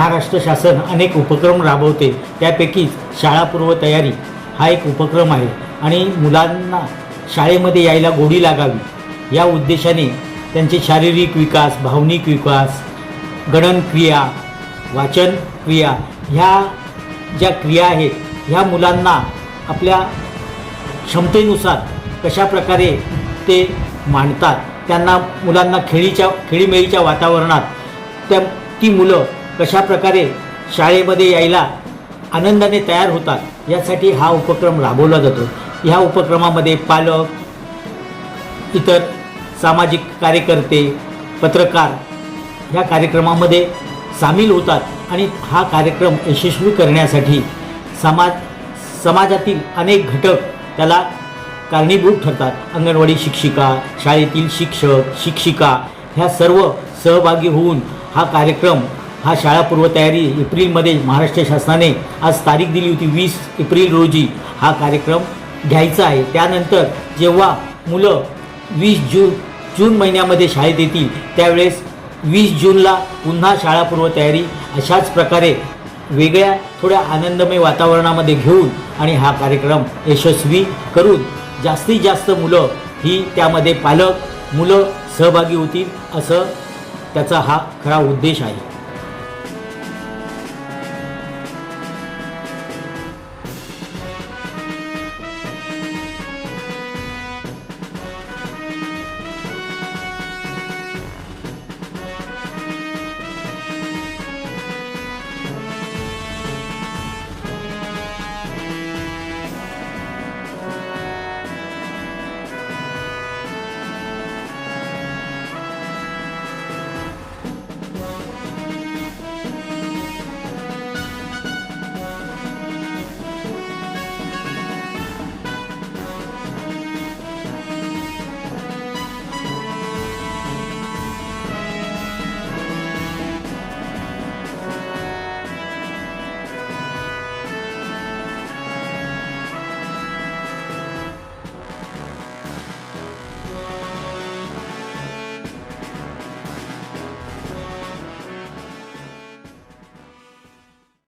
महाराष्ट्र शासन अनेक उपक्रम राबवते. त्यापैकीच शाळापूर्व तयारी हा एक उपक्रम आहे. आणि मुलांना शाळेमध्ये यायला गोडी लागावी. या उद्देशाने त्यांचे शारीरिक विकास भावनिक विकास गणनक्रिया वाचन क्रिया ह्या ज्या क्रिया आहेत ह्या मुलांना आपल्या क्षमतेनुसार कशा प्रकारे ते मांडतात त्यांना मुलांना खेळीच्या खेळीमेळीच्या वातावरणात त्या ती मुलं कशा प्रकारे शाळेमध्ये यायला आनंदाने तयार होतात यासाठी हा उपक्रम राबवला जातो. ह्या उपक्रमामध्ये पालक इतर सामाजिक कार्यकर्ते पत्रकार ह्या कार्यक्रमामध्ये सामील होतात आणि हा कार्यक्रम यशस्वी करण्यासाठी समाज समाजातील अनेक घटक त्याला कारणीभूत ठरतात. अंगणवाडी शिक्षिका शाळेतील शिक्षक शिक्षिका ह्या सर्व सहभागी होऊन हा कार्यक्रम हा शाळा पूर्वतयारी एप्रिलमध्ये महाराष्ट्र शासनाने आज तारीख दिली होती वीस एप्रिल रोजी. हा कार्यक्रम घ्यायचा आहे. त्यानंतर जेव्हा मुलं वीस जून जून महिन्यामध्ये शाळेत येतील त्यावेळेस वीस जूनला पुन्हा शाळा पूर्वतयारी अशाच प्रकारे वेगळ्या थोड्या आनंदमय वातावरणामध्ये घेऊन आणि हा कार्यक्रम यशस्वी करून जास्तीत जास्त मुलं ही त्यामध्ये पालक मुलं सहभागी होतील असं त्याचा हा खरा उद्देश आहे.